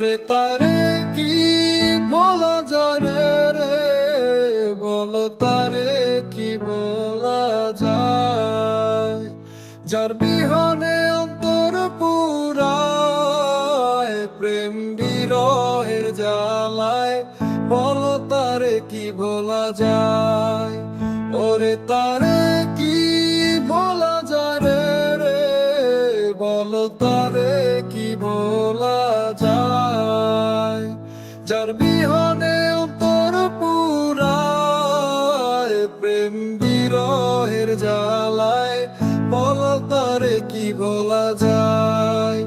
ওরে তারে কি বলা যায় রে? বলো তারে কি বলা যায়? যার বিহনে অন্তর পুরায়, প্রেম বিরহের জ্বালায়, বলো তারে কি বলা যায়? ওরে তারে কি বলা যায় রে? বলো তারে যার বিহনে অন্তর পুরায় প্রেম বিরহের জ্বালায়, বলো তারে কি বলা যায়?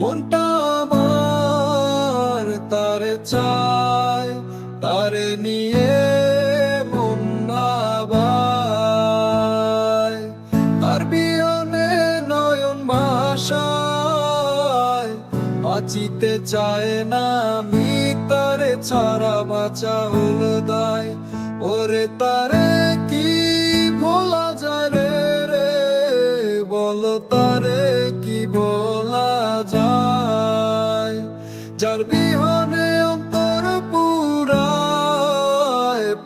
মনটা তারে চায়, তারে নিয়ে বাঁচিতে চায় না আমি তারে ছাড়া বাঁচা হল দায়। ওরে তারে কি বলা যায় রে রে বলো তারে কি বলা যায়। যার বিহনে অন্তর পুরায়,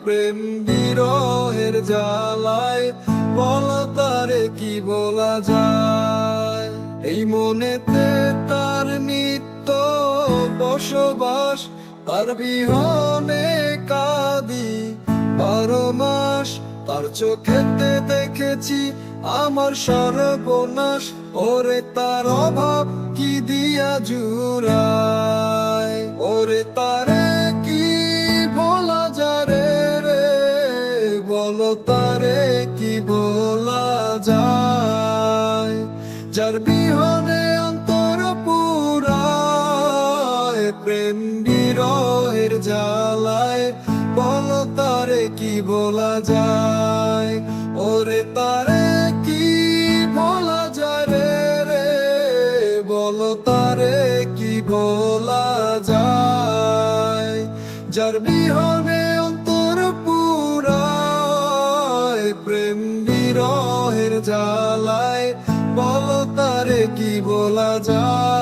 প্রেম বিরহের জ্বালায়, বল তারে কি বলা যায়। এই মনেতে তার নিত্য বসবাস, তার বিহনে কাঁদি। বারো মাস তার চোখেতে দেখেছি আমার সর্বনাশ। ওরে তার অভাব কি দিয়া জুড়ায়? ওরে তারে কি বলা যারে রে? বলো তারে কি বলা যায়? যার বিহনে প্রেম বিরহের জ্বালায়, বলো তারে কি বলা যায়? ওরে তারে কি বলা যায় রে রে? বলো তারে কি বলা যায়? যার বিহনে অন্তর পুরায়, প্রেম বিরহের জ্বালায়, বলো তারে কি বলা যায়?